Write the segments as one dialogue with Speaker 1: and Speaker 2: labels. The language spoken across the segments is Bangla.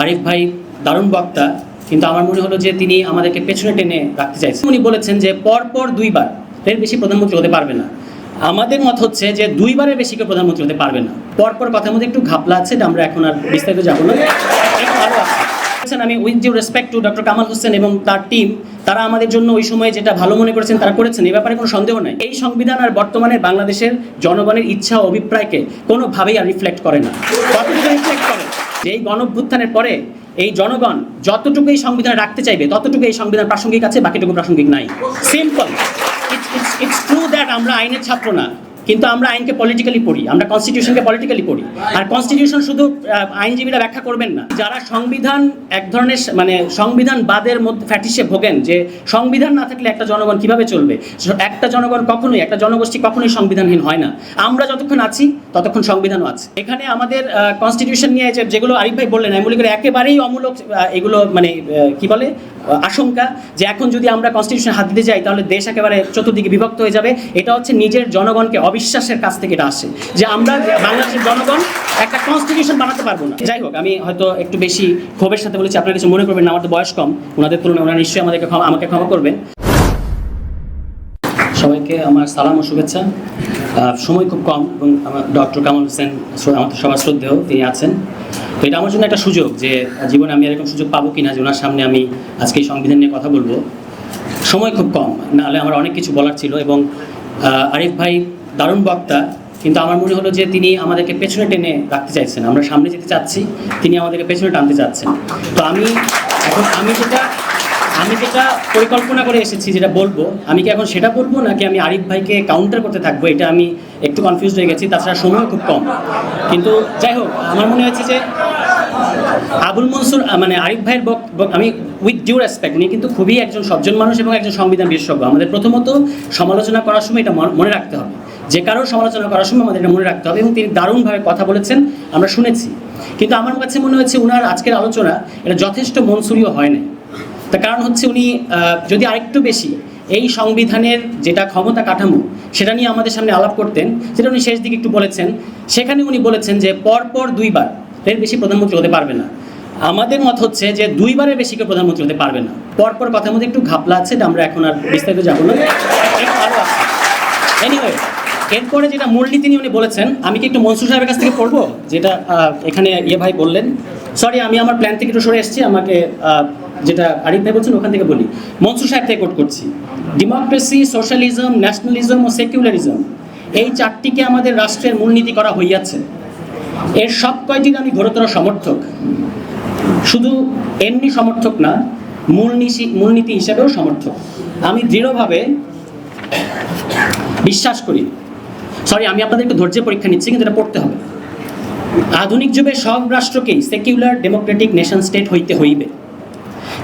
Speaker 1: আরিফ ভাই দারুণ বক্তা, কিন্তু আমার মনে হলো যে তিনি আমাদেরকে পেছনে টেনে রাখতে চাইছেন। উনি বলেছেন যে পরপর দুইবার এর বেশি প্রধানমন্ত্রী হতে পারবে না। আমাদের মত হচ্ছে যে দুইবারের বেশি কেউ প্রধানমন্ত্রী হতে পারবে না। পরপর কথার মধ্যে একটু ঘাপলা আছে আমরা এখন আর বিস্তারিত যাব না। আমি with due respect to doctor Kamal Hossain এবং তার টিম তারা আমাদের জন্য ওই সময় যেটা ভালো মনে করেছেন তারা করেছেন এই ব্যাপারে কোনো সন্দেহ নাই। এই সংবিধান আর বর্তমানে বাংলাদেশের জনগণের ইচ্ছা অভিপ্রায়কে কোনোভাবেই আর রিফ্লেক্ট করে না। রিফ্লেক্ট করে? এই গণভ্যুত্থানের পরে এই জনগণ যতটুকু এই সংবিধান রাখতে চাইবে, ততটুকু এই সংবিধান প্রাসঙ্গিক আছে, বাকিটুকু প্রাসঙ্গিক নাই। সিম্পল ইটস ট্রু দ্যাট আমরা আইনের ছাত্র না। কিন্তু আমরা আইনকে পলিটিক্যালি পড়ি, আমরা কনস্টিটিউশনকে পলিটিক্যালি পড়ি। আর কনস্টিটিউশন শুধু আইনজীবীরা ব্যাখ্যা করবেন না। যারা সংবিধান এক ধরনের মানে সংবিধান বাদের মধ্যে ফ্যাটিসে ভোগেন যে সংবিধান না থাকলে একটা জনগণ কীভাবে চলবে? একটা জনগণ কখনোই, একটা জনগোষ্ঠী কখনোই সংবিধানহীন হয় না। আমরা যতক্ষণ আছি, ততক্ষণ সংবিধানও আছে। এখানে আমাদের কনস্টিটিউশন নিয়ে যেগুলো আরিফ ভাই বললেন, আমি মনে করি একেবারেই অমূলক এগুলো মানে কি বলে? আশঙ্কা যে এখন যদি আমরা কনস্টিটিউশন হাত দিতে যাই, তাহলে দেশ একেবারে চতুর্দিকে বিভক্ত হয়ে যাবে। এটা হচ্ছে নিজের জনগণকে অবিশ্বাসের কাছ থেকে এটা আসে যে আমরা বাংলাদেশের জনগণ, একটা কনস্টিটিউশন বানাতে পারব না। যাই হোক, আমি হয়তো একটু বেশি ক্ষোভের সাথে বলেছি, আপনারা কিছু মনে করবেন না, আমার তো বয়স কম। ওনাদের তুলনায় ওনারা নিশ্চয়ই আমাদেরকে ক্ষমা, আমাকে ক্ষমা করবেন। সবাইকে আমার সালাম ও শুভেচ্ছা। সময় খুব কম, এবং আমার ডক্টর কামাল হোসেন, আমাদের সবার শ্রদ্ধেয়, তিনি আছেন। তো এটা আমার জন্য একটা সুযোগ যে, জীবনে আমি এরকম সুযোগ পাবো কিনা, যে ওনার সামনে আমি আজকে এই সংবিধান নিয়ে কথা বলব। সময় খুব কম নাহলে আমার অনেক কিছু বলার ছিল এবং আরিফ ভাই দারুণ বক্তা, কিন্তু আমার মনে হলো যে তিনি আমাদেরকে পেছনে টেনে রাখতে চাইছেন। আমরা সামনে যেতে চাচ্ছি, তিনি আমাদেরকে পেছনে টানতে চাচ্ছেন। তো আমি, এখন আমি যেটা আমি যেটা পরিকল্পনা করে এসেছি, যেটা বলব, আমি কি এখন সেটা বলব নাকি আমি আরিফ ভাইকে কাউন্টার করতে থাকব? এটা আমি একটু কনফিউজ হয়ে গেছি, তাছাড়া সময় খুব কম। কিন্তু যাই হোক, আমার মনে হয়েছে যে আবুল মনসুর মানে আরিফ ভাইয়ের আমি উইথ ডিউ রেসপেক্ট উনি কিন্তু খুবই একজন সজ্জন মানুষ এবং একজন সংবিধান বিশেষজ্ঞ। আমাদের প্রথমত সমালোচনা করার সময় এটা মন- রাখতে হবে। যে কারোর সমালোচনা করার সময় আমাদের এটা মনে রাখতে হবে এবং তিনি দারুণভাবে কথা বলেছেন, আমরা শুনেছি। কিন্তু আমার কাছে মনে হচ্ছে ওনার আজকের আলোচনা, এটা যথেষ্ট মনসুরীয় হয় না তার কারণ হচ্ছে উনি যদি আরেকটু বেশি এই সংবিধানের যেটা ক্ষমতা কাঠামো, সেটা নিয়ে আমাদের সামনে আলাপ করতেন, যেটা উনি শেষ দিকে একটু বলেছেন, সেখানে উনি বলেছেন যে পরপর দুইবার এর বেশি প্রধানমন্ত্রী হতে পারবে না। আমাদের মত হচ্ছে যে দুইবারের বেশি কেউ প্রধানমন্ত্রী হতে পারবে না। পরপর কথার মধ্যে একটু ঘাপলা আছে আমরা এখন আর বিস্তারিত যাব না। এনিওয়ে এরপরে যেটা মূলনীতি নিয়ে উনি বলেছেন, আমি কি একটু মনসুর সাহেবের কাছ থেকে পড়ব? যেটা এখানে ইয়ে ভাই বললেন। সরি আমি আমার প্ল্যান থেকে একটু সরে এসেছি, আমাকে যেটা আরিফ ভাই বলছেন, ওখান থেকে বলি। মনসুর সাহেব থেকে কোট করছি। ডেমোক্রেসি সোশ্যালিজম ন্যাশনালিজম ও সেকুলারিজম এই চারটিকে আমাদের রাষ্ট্রের মূলনীতি করা হইয়াছে। এর সব কয়টির আমি ঘোরতর সমর্থক? শুধু এমনি সমর্থক না, মূলনীতি মূলনীতি হিসেবেও সমর্থক। আমি দৃঢ়ভাবে বিশ্বাস করি। সরি আমি আপনাদের একটু ধৈর্যের পরীক্ষা নিচ্ছি, কিন্তু এটা পড়তে হবে। আধুনিক যুগে সব রাষ্ট্রকেই সেকুলার ডেমোক্রেটিক নেশন স্টেট হইতে হইবে।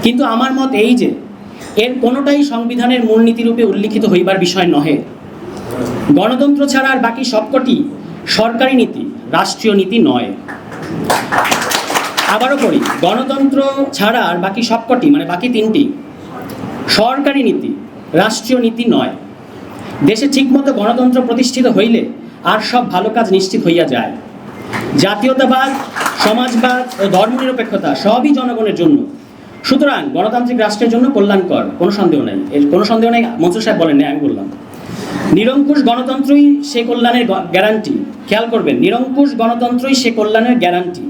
Speaker 1: কিন্তু আমার মত এই যে, এর কোনোটাই সংবিধানের মূলনীতিরূপে উল্লিখিত হইবার বিষয় নহে। গণতন্ত্র ছাড়া আর বাকি সবকটি সরকারি নীতি, রাষ্ট্রীয় নীতি নয়। আবারও পড়ি, গণতন্ত্র ছাড়া আর বাকি সবকটি মানে বাকি তিনটি, সরকারি নীতি, রাষ্ট্রীয় নীতি নয়। দেশে ঠিকমতো গণতন্ত্র প্রতিষ্ঠিত হইলে আর সব ভালো কাজ নিশ্চিত হইয়া যায়। জাতীয়তাবাদ, সমাজবাদ ও ধর্মনিরপেক্ষতা সবই জনগণের জন্য। সুতরাং গণতান্ত্রিক রাষ্ট্রের জন্য কল্যাণকর, কোনো সন্দেহ নেই। এর কোনো সন্দেহ নেই, মনসুর সাহেব বলেন আমি বললাম। নিরঙ্কুশ গণতন্ত্রই সে কল্যাণের গ্যারান্টি খেয়াল করবেন, নিরঙ্কুশ গণতন্ত্রই সে কল্যাণের গ্যারান্টি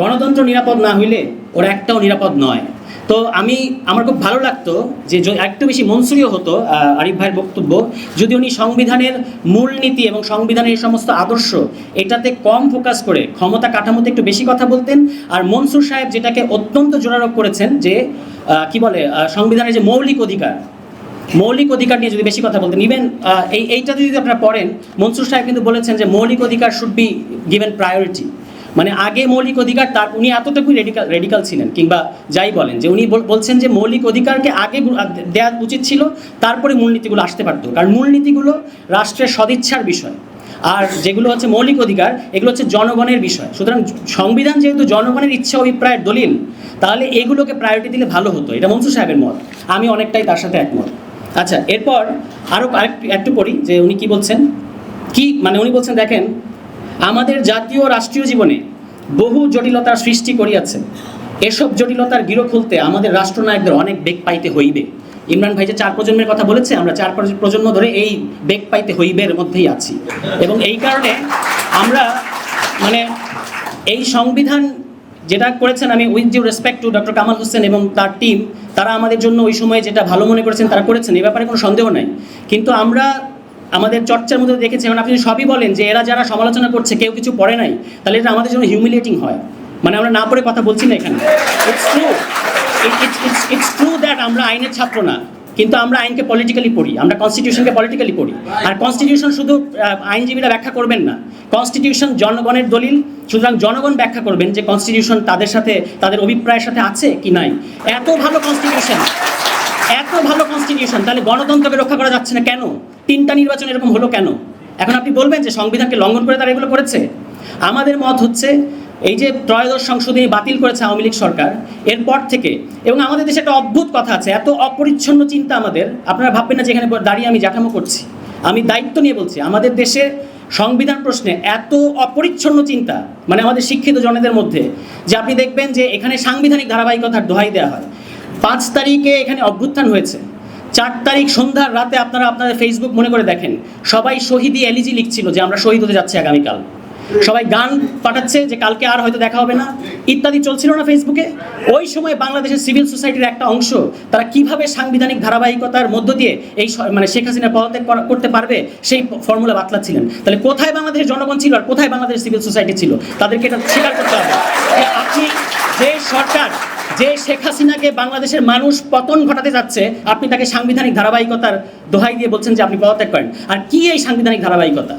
Speaker 1: গণতন্ত্র নিরাপদ না হইলে ওরা একটাও নিরাপদ নয়। তো আমি, আমার খুব ভালো লাগতো যে একটু বেশি মনসুরীয় হতো আরিফ ভাইয়ের বক্তব্য। যদি উনি সংবিধানের মূলনীতি এবং সংবিধানের এই সমস্ত আদর্শ এটাতে কম ফোকাস করে, ক্ষমতা কাঠামোতে একটু বেশি কথা বলতেন, আর মনসুর সাহেব যেটাকে অত্যন্ত জোরারোপ করেছেন যে কি বলে সংবিধানের যে মৌলিক অধিকার মৌলিক অধিকার নিয়ে যদি বেশি কথা বলতেন ইভেন এই, এইটাতে যদি আপনারা পড়েন, মনসুর সাহেব কিন্তু বলেছেন যে মৌলিক অধিকার শুড বি গিভেন প্রায়োরিটি মানে আগে মৌলিক অধিকার তার, উনি এতটুকুই রেডিকাল রেডিকাল ছিলেন, কিংবা যাই বলেন যে উনি বলছেন যে মৌলিক অধিকারকে আগে দেওয়া উচিত ছিল, তারপরে মূলনীতিগুলো আসতে পারতো। কারণ মূলনীতিগুলো রাষ্ট্রের সদিচ্ছার বিষয়। আর যেগুলো হচ্ছে মৌলিক অধিকার, এগুলো হচ্ছে জনগণের বিষয়। সুতরাং সংবিধান যেহেতু জনগণের ইচ্ছা অভিপ্রায়ের দলিল, তাহলে এগুলোকে প্রায়োরিটি দিলে ভালো হতো। এটা মনসুর সাহেবের মত। আমি অনেকটাই তার সাথে একমত। আচ্ছা এরপর আরও আরেকটু, একটু পড়ি যে উনি কি বলছেন? কি মানে উনি বলছেন, দেখেন আমাদের জাতীয় রাষ্ট্রীয় জীবনে বহু জটিলতার সৃষ্টি করিয়াছে এসব জটিলতার গিরো খুলতে আমাদের রাষ্ট্রনায়কদের অনেক বেগ পাইতে হইবে। ইমরান ভাই যে চার প্রজন্মের কথা বলেছে, আমরা চার প্রজ- প্রজন্ম ধরে এই বেগ পাইতে হইবের মধ্যেই আছি। এবং এই কারণে আমরা মানে এই সংবিধান যেটা করেছেন আমি with due respect to doctor Kamal Hossain এবং তার টিম তারা আমাদের জন্য ওই সময় যেটা ভালো মনে করেছেন, তারা করেছেন। এই ব্যাপারে কোনো সন্দেহ নাই। কিন্তু আমরা আমাদের চর্চার মধ্যে দেখেছি এখন আপনি সবই বলেন যে এরা যারা সমালোচনা করছে, কেউ কিছু পড়ে নাই, তাহলে এটা আমাদের জন্য হিউমিলিয়েটিং হয়। মানে আমরা না পড়ে কথা বলছি না এখানে। It's true it's true that আমরা আইনের ছাত্র না, কিন্তু আমরা আইনকে পলিটিক্যালি পড়ি, আমরা কনস্টিটিউশনকে পলিটিক্যালি পড়ি। আর কনস্টিটিউশন শুধু আইনজীবীরা ব্যাখ্যা করবেন না। কনস্টিটিউশন জনগণের দলিল, সুতরাং জনগণ ব্যাখ্যা করবেন যে কনস্টিটিউশন তাদের সাথে, তাদের অভিপ্রায়ের সাথে আছে কি নাই। এত ভালো কনস্টিটিউশন এত ভালো কনস্টিটিউশন তাহলে গণতন্ত্রকে রক্ষা করা যাচ্ছে না কেন? তিনটা নির্বাচন এরকম হলো কেন? এখন আপনি বলবেন যে সংবিধানকে লঙ্ঘন করে তারা এগুলো করেছে? আমাদের মত হচ্ছে এই যে ত্রয়োদশ সংশোধনী বাতিল করেছে আওয়ামী লীগ সরকার, এরপর থেকে, এবং আমাদের দেশে একটা অদ্ভুত কথা আছে, এত অপরিচ্ছন্ন চিন্তা আমাদের, আপনারা ভাববেন না যে এখানে দাঁড়িয়ে আমি জাঠামো করছি। আমি দায়িত্ব নিয়ে বলছি, আমাদের দেশে সংবিধান প্রশ্নে এত অপরিচ্ছন্ন চিন্তা মানে আমাদের শিক্ষিত জনেদের মধ্যে, যে আপনি দেখবেন যে এখানে সাংবিধানিক ধারাবাহিকতার দোহাই দেওয়া হয়। পাঁচ তারিখে এখানে অভ্যুত্থান হয়েছে। চার তারিখ সন্ধ্যার রাতে আপনারা আপনাদের ফেসবুক মনে করে দেখেন, সবাই শহীদি এলিজি লিখছিল যে আমরা শহীদ হতে যাচ্ছি আগামীকাল। সবাই গান পাঠাচ্ছে যে কালকে আর হয়তো দেখা হবে না, ইত্যাদি চলছিল না ফেসবুকে ওই সময় বাংলাদেশের সিভিল সোসাইটির একটা অংশ, তারা কীভাবে সাংবিধানিক ধারাবাহিকতার মধ্য দিয়ে এই মানে শেখ হাসিনা পদত্যাগ করা- করতে পারবে সেই ফর্মুলা বাতলাচ্ছিলেন। তাহলে কোথায় বাংলাদেশের জনগণ ছিল আর কোথায় বাংলাদেশের সিভিল সোসাইটি ছিল? তাদেরকে এটা স্বীকার করতে হবে যে আপনি যে সরকার যে শেখ হাসিনাকে বাংলাদেশের মানুষ পতন ঘটাতে যাচ্ছে, আপনি তাকে সাংবিধানিক ধারাবাহিকতার দোহাই দিয়ে বলছেন যে আপনি পদত্যাগ করেন। আর কি এই সাংবিধানিক ধারাবাহিকতা?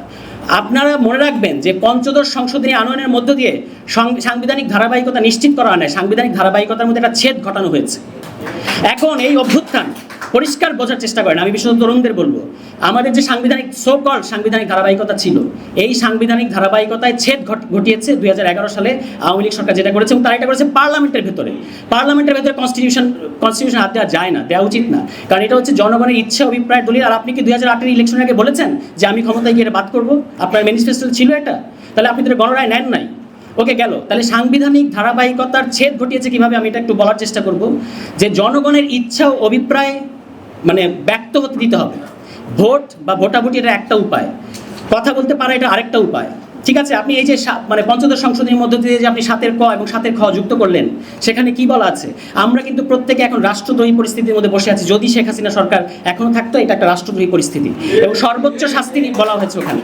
Speaker 1: আপনারা মনে রাখবেন যে পঞ্চদশ সংশোধনী আনয়নের মধ্য দিয়ে সাংবিধানিক ধারাবাহিকতা নিশ্চিত করা হয় সাংবিধানিক ধারাবাহিকতার মধ্যে একটা ছেদ ঘটানো হয়েছে। এখন এই অভ্যুত্থান পরিষ্কার বোঝার চেষ্টা করেন। আমি বিশেষত তরুণদের বলব, আমাদের যে সাংবিধানিক সো কল সাংবিধানিক ধারাবাহিকতা ছিল, এই সাংবিধানিক ধারাবাহিকতায় ছেদ ঘট- ঘটিয়েছে দুই হাজার এগারো সালে আওয়ামী লীগ সরকার যেটা করেছে এবং তারা এটা করেছে পার্লামেন্টের ভেতরে। পার্লামেন্টের ভেতরে কনস্টিটিউশন কনস্টিটিউশন হাত দেওয়া যায় না, দেওয়া উচিত না। কারণ এটা হচ্ছে জনগণের ইচ্ছা, অভিপ্রায়, দলিল। আর আপনি কি দুই হাজার আটের ইলেকশনের আগে বলেছেন যে আমি ক্ষমতায় গিয়ে এটা বাদ করব? আপনার ম্যানিফেস্টো ছিল এটা? তাহলে আপনি তো গণরায় নেন নাই। ওকে, গেল। তাহলে সাংবিধানিক ধারাবাহিকতার ছেদ ঘটিয়েছে কীভাবে? আমি এটা একটু বলার চেষ্টা করব যে জনগণের ইচ্ছা ও অভিপ্রায় মানে ব্যক্ত হতে দিতে হবে। ভোট বা ভোটাভুটি এটা একটা উপায়। কথা বলতে পারা এটা আরেকটা উপায়। ঠিক আছে, আপনি এই যে মানে পঞ্চদশ সংশোধনীর মধ্য দিয়ে যে আপনি সাতের ক এবং সাতের খ যুক্ত করলেন, সেখানে কি বলা আছে? আমরা কিন্তু প্রত্যেকে এখন রাষ্ট্রদ্রোহী পরিস্থিতির মধ্যে বসে আছি। যদি শেখ হাসিনা সরকার এখনও থাকতো, এটা একটা রাষ্ট্রদ্রোহী পরিস্থিতি। এবং সর্বোচ্চ শাস্তি বলা হয়েছে ওখানে।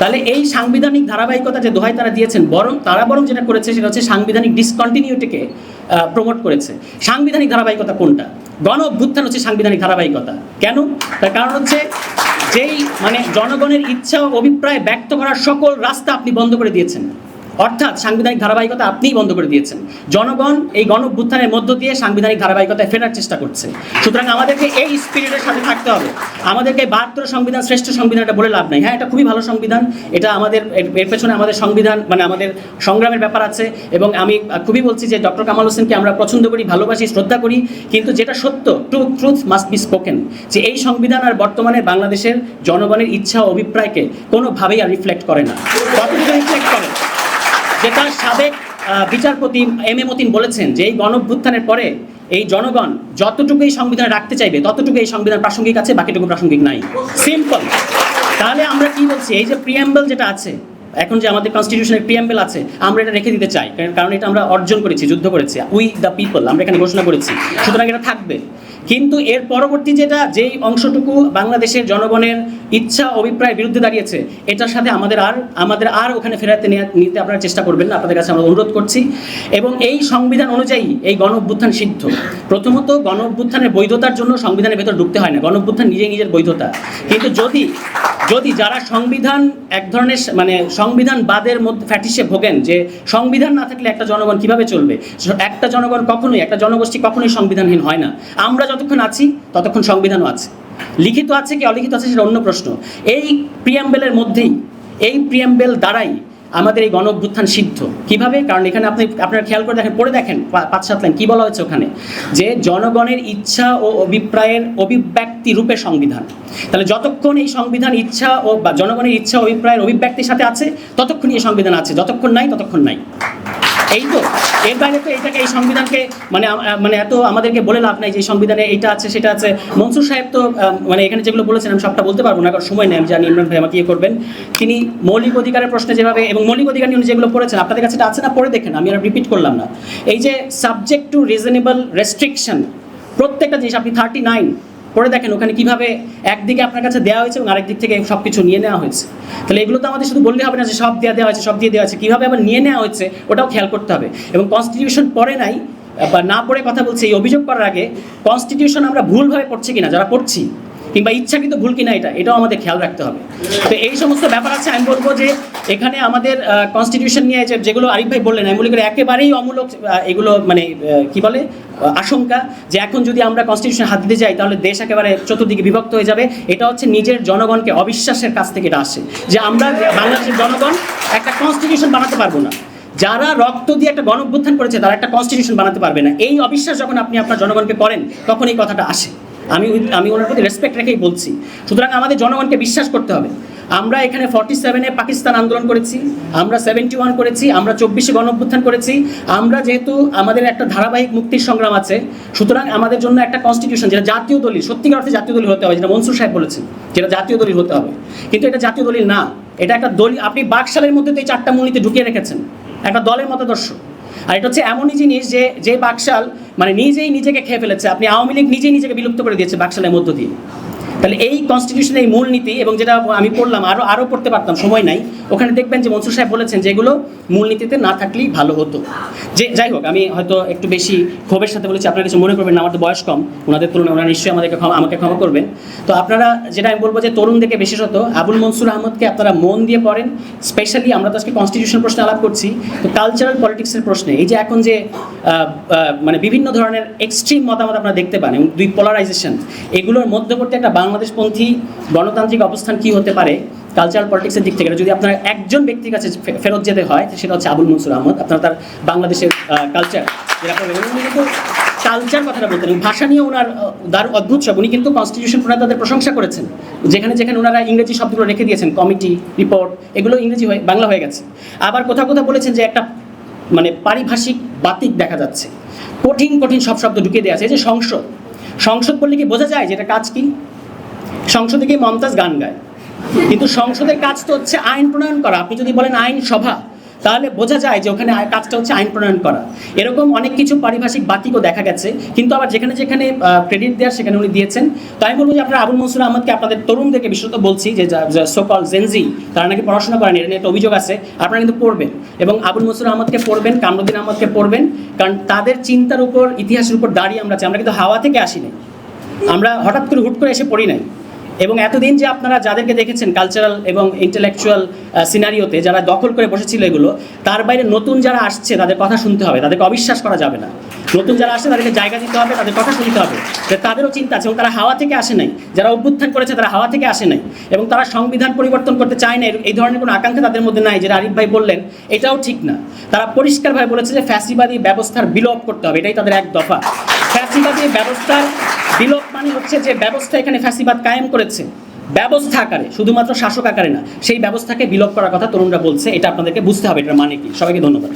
Speaker 1: তাহলে এই সাংবিধানিক ধারাবাহিকতা যে দোহাই তারা দিয়েছেন, বরং, তারা বরং যেটা করেছে, সেটা হচ্ছে সাংবিধানিক ডিসকন্টিনিউটিকে প্রমোট করেছে। সাংবিধানিক ধারাবাহিকতা কোনটা? গণ অভ্যুত্থান হচ্ছে সাংবিধানিক ধারাবাহিকতা। কেন? তার কারণ হচ্ছে যেই মানে জনগণের ইচ্ছা ও অভিপ্রায় ব্যক্ত করার সকল রাস্তা আপনি বন্ধ করে দিয়েছেন। অর্থাৎ সাংবিধানিক ধারাবাহিকতা আপনিই বন্ধ করে দিয়েছেন। জনগণ এই গণ অভ্যুত্থানের মধ্য দিয়ে সাংবিধানিক ধারাবাহিকতায় ফেরার চেষ্টা করছে। সুতরাং আমাদেরকে এই স্পিরিটের সাথে থাকতে হবে। আমাদেরকে বাহাত্তর সংবিধান, শ্রেষ্ঠ সংবিধান এটা বলে লাভ নাই। হ্যাঁ এটা খুবই ভালো সংবিধান। এটা আমাদের, এর- পেছনে আমাদের সংবিধান মানে আমাদের সংগ্রামের ব্যাপার আছে। এবং আমি খুবই বলছি যে ডক্টর কামাল হোসেনকে আমরা পছন্দ করি, ভালোবাসি, শ্রদ্ধা করি। কিন্তু যেটা সত্য, true, truth must be spoken. যে এই সংবিধান আর বর্তমানে বাংলাদেশের জনগণের ইচ্ছা ও অভিপ্রায়কে কোনোভাবেই আর রিফ্লেক্ট করে না। রিফ্লেক্ট যেটা সাবেক বিচারপতি এম এ মতিন বলেছেন যে এই গণভ্যুত্থানের পরে এই জনগণ যতটুকু এই সংবিধানে রাখতে চাইবে ততটুকু এই সংবিধান প্রাসঙ্গিক আছে, বাকিটুকু প্রাসঙ্গিক নাই। সিম্পল তাহলে আমরা কি বলছি? এই যে প্রিয়াম্বল যেটা আছে, এখন যে আমাদের কনস্টিটিউশনের প্রিয়াম্বেল আছে, আমরা এটা রেখে দিতে চাই। কারণ- এটা আমরা অর্জন করেছি, যুদ্ধ করেছি উই দ্য পিপল আমরা এখানে ঘোষণা করেছি। সুতরাং এটা থাকবে। কিন্তু এর পরবর্তী যেটা, যেই অংশটুকু বাংলাদেশের জনগণের ইচ্ছা অভিপ্রায় বিরুদ্ধে দাঁড়িয়েছে, এটার সাথে আমাদের আর আমাদের আর ওখানে ফেরাতে নিতে আপনারা চেষ্টা করবেন না। আপনাদের কাছে আমরা অনুরোধ করছি। এবং এই সংবিধান অনুযায়ী এই গণ অভ্যুত্থান সিদ্ধ। প্রথমত, গণ অভ্যুত্থানের বৈধতার জন্য সংবিধানের ভেতর ঢুকতে হয় না। গণ অভ্যুত্থান নিজেই নিজের বৈধতা। কিন্তু যদি যদি যারা সংবিধান এক ধরনের মানে সংবিধান বাদের মধ্যে ফ্যাটিসে ভোগেন যে সংবিধান না থাকলে একটা জনগণ কীভাবে চলবে? একটা জনগণ কখনোই, একটা জনগোষ্ঠী কখনোই সংবিধানহীন হয় না। আমরা যতক্ষণ আছি, ততক্ষণ সংবিধানও আছে। লিখিত আছে কি অলিখিত আছে সেটা অন্য প্রশ্ন। এই প্রিয়াম্বেলের মধ্যেই, এই প্রিয়াম্বেল দ্বারাই আমাদের এই গণভ্যুত্থান সিদ্ধ। কীভাবে? কারণ এখানে আপনি, আপনারা খেয়াল করে দেখেন, পড়ে দেখেন পাঁচ, সাত লাইন, কি বলা হয়েছে ওখানে? যে জনগণের ইচ্ছা ও অভিপ্রায়ের অভিব্যক্তি রূপে সংবিধান। তাহলে যতক্ষণ এই সংবিধান ইচ্ছা ও বা জনগণের ইচ্ছা অভিপ্রায়ের অভিব্যক্তির সাথে আছে ততক্ষণ এই সংবিধান আছে। যতক্ষণ নাই, ততক্ষণ নাই। এই তো এর বাইরে তো এটাকে, এই সংবিধানকে মানে মানে এত আমাদেরকে বলে লাভ নাই যে সংবিধানে এইটা আছে, সেটা আছে। মনসুর সাহেব তো মানে এখানে যেগুলো বলেছেন, আমি সবটা বলতে পারব না, কারণ সময় নেই, আমি জানি ইমরান ভাই আমাকে ইয়ে করবেন। তিনি মৌলিক অধিকারের প্রশ্নে যেভাবে, এবং মৌলিক অধিকার নিয়ে যেগুলো পড়েছেন, আপনাদের কাছে এটা আছে না? পড়ে দেখেন, আমি আর রিপিট করলাম না। এই যে সাবজেক্ট টু রিজনেবল রেস্ট্রিকশন প্রত্যেকটা জিনিস, আপনি থার্টি নাইন পড়ে দেখেন ওখানে কীভাবে একদিকে আপনার কাছে দেওয়া হয়েছে এবং আরেক দিক থেকে সব কিছু নিয়ে নেওয়া হয়েছে। তাহলে এগুলো তো আমাদের শুধু বললে হবে না যে সব দেওয়া দেওয়া হয়েছে সব দিয়ে দেওয়া হয়েছে কীভাবে আবার নিয়ে নেওয়া হয়েছে, ওটাও খেয়াল করতে হবে। এবং কনস্টিটিউশন পড়ে নাই, বা না পড়ে কথা বলছি, এই অভিযোগ করার আগে কনস্টিটিউশন আমরা ভুলভাবে পড়ছি কিনা, যারা পড়ছি, কিংবা ইচ্ছাকৃত ভুল কিনা এটা, এটাও আমাদের খেয়াল রাখতে হবে। তো এই সমস্ত ব্যাপার আছে, আমি বলব যে এখানে আমাদের কনস্টিটিউশন নিয়ে যেগুলো আরিফ ভাই বললেন, আমি মনে করি একেবারেই অমূলক এগুলো মানে কি বলে? আশঙ্কা যে এখন যদি আমরা কনস্টিটিউশন হাত দিতে যাই, তাহলে দেশ একেবারে চতুর্দিকে বিভক্ত হয়ে যাবে। এটা হচ্ছে নিজের জনগণকে অবিশ্বাসের কাছ থেকে এটা আসে যে আমরা বাংলাদেশের জনগণ একটা কনস্টিটিউশন বানাতে পারব না। যারা রক্ত দিয়ে একটা গণ অভ্যুত্থান করেছে, তারা একটা কনস্টিটিউশন বানাতে পারবে না। এই অবিশ্বাস যখন আপনি আপনার জনগণকে করেন, তখন এই কথাটা আসে। আমি আমি ওনার প্রতি রেসপেক্ট রেখেই বলছি। সুতরাং আমাদের জনগণকে বিশ্বাস করতে হবে। আমরা এখানে ফর্টি সেভেনে পাকিস্তান আন্দোলন করেছি, আমরা সেভেন্টি ওয়ান করেছি, আমরা চব্বিশে গণ অভ্যুত্থান করেছি, আমরা যেহেতু আমাদের একটা ধারাবাহিক মুক্তির সংগ্রাম আছে, সুতরাং আমাদের জন্য একটা কনস্টিটিউশন যেটা জাতীয় দলিল, সত্যিকার অর্থে জাতীয় দলিল হতে হবে, যেটা মনসুর সাহেব বলেছেন, যেটা জাতীয় দলিল হতে হবে। কিন্তু এটা জাতীয় দলিল না, এটা একটা দলিল আপনি বাকশালের মধ্যে তো এই চারটা মূলনীতি ঢুকিয়ে রেখেছেন, একটা দলের মতাদর্শ। আর এটা হচ্ছে এমনই জিনিস যে যে বাকশাল মানে নিজেই নিজেকে খেয়ে ফেলেছে, আপনি আওয়ামী লীগ নিজেই নিজেকে বিলুপ্ত করে দিয়েছে বাকশালের মধ্য দিয়ে। তাহলে এই কনস্টিটিউশনের এই মূলনীতি এবং যেটা আমি পড়লাম আরও আরও পড়তে পারতাম, সময় নাই। ওখানে দেখবেন যে মনসুর সাহেব বলেছেন যেগুলো মূলনীতিতে না থাকলেই ভালো হতো। যে, যাই হোক, আমি হয়তো একটু বেশি ক্ষোভের সাথে বলেছি, আপনারা কিছু মনে করবেন না, আমার তো বয়স কম। ওনাদের তুলনায় ওনারা নিশ্চয়ই আমাদেরকে ক্ষমা, আমাকে ক্ষমা করবেন। তো আপনারা, যেটা আমি বলব যে তরুণ তরুণদেরকে বিশেষত, আবুল মনসুর আহমদকে আপনারা মন দিয়ে পড়েন। স্পেশালি আমরা তো আজকে কনস্টিটিউশন প্রশ্নে আলাপ করছি। তো কালচারাল পলিটিক্সের প্রশ্নে, এই যে এখন যে মানে বিভিন্ন ধরনের এক্সট্রিম মতামত আপনারা দেখতে পান, এবং দুই পোলারাইজেশন এগুলোর মধ্যবর্তী একটা বাংলাদেশপন্থী গণতান্ত্রিক অবস্থান কি হতে পারে কালচারাল পলিটিক্সের দিক থেকে, যদি আপনার একজন ব্যক্তির কাছে ফেরত যেতে হয়, সেটা হচ্ছে আবুল মনসুর আহমদ। আপনার তার বাংলাদেশের কালচার কালচার কথাটা বলতেন ভাষা নিয়ে ওনার দার অদ্ভুত সব উনি কিন্তু কনস্টিটিউশন প্রণেতাদের প্রশংসা করেছেন। যেখানে যেখানে ওনারা ইংরেজি শব্দগুলো রেখে দিয়েছেন কমিটি রিপোর্ট এগুলো ইংরেজি হয়ে, বাংলা হয়ে গেছে। আবার কোথাও কোথাও বলেছেন যে একটা মানে পারিভাষিক বাতিক দেখা যাচ্ছে। কঠিন কঠিন সব শব্দ ঢুকিয়ে দেওয়া আছে। যে সংসদ সংসদ বললে কি বোঝা যায় যে এটা কাজ কি? সংসদে গিয়ে মমতাজ গান গায়। কিন্তু সংসদের কাজ তো হচ্ছে আইন প্রণয়ন করা। আপনি যদি বলেন আইন সভা, তাহলে বোঝা যায় যে ওখানে কাজটা হচ্ছে আইন প্রণয়ন করা। এরকম অনেক কিছু পারিভাষিক বাতিকও দেখা গেছে। কিন্তু আবার যেখানে যেখানে ক্রেডিট দেওয়ার সেখানে উনি দিয়েছেন। তাই আমি বলব যে আপনারা আবুল মনসুর আহমদকে আপনাদের তরুণদেরকে বিশেষত বলছি যে সোকল জেনজি তারা নাকি পড়াশোনা করেন এটা একটা অভিযোগ আছে। আপনারা কিন্তু পড়বেন। এবং আবুল মনসুর আহমদকে পড়বেন, কামরুদ্দিন আহমদকে পড়বেন। কারণ তাদের চিন্তার উপর, ইতিহাসের উপর দাঁড়িয়ে আমরা আছি। আমরা কিন্তু হাওয়া থেকে আসি নাই আমরা হঠাৎ করে হুট করে এসে পড়ি নাই। এবং এতদিন যে আপনারা যাদেরকে দেখেছেন কালচারাল এবং ইন্টেলেকচুয়াল সিনারিওতে যারা দখল করে বসেছিল এগুলো, তার বাইরে নতুন যারা আসছে তাদের কথা শুনতে হবে, তাদেরকে অবিশ্বাস করা যাবে না। নতুন যারা আসছে তাদেরকে জায়গা দিতে হবে, তাদের কথা শুনতে হবে। তাদেরও চিন্তা আছে এবং তারা হাওয়া থেকে আসে নাই। যারা অভ্যুত্থান করেছে তারা হাওয়া থেকে আসে নাই। এবং তারা সংবিধান পরিবর্তন করতে চায় না এই ধরনের কোনো আকাঙ্ক্ষা তাদের মধ্যে নাই, যেটা আরিফ ভাই বললেন, এটাও ঠিক না। তারা পরিষ্কারভাবে বলেছে যে ফ্যাসিবাদী ব্যবস্থার বিলোপ করতে হবে, এটাই তাদের এক দফা। ফ্যাসিবাদী ব্যবস্থার বিলোপ মানে হচ্ছে যে ব্যবস্থা এখানে ফ্যাসিবাদ কায়েম করেছে। ব্যবস্থা আকারে, শুধুমাত্র শাসক আকারে না, সেই ব্যবস্থাকে বিলোপ করার কথা তরুণরা বলছে, এটা আপনাদেরকে বুঝতে হবে, এটার মানে কি? সবাইকে ধন্যবাদ।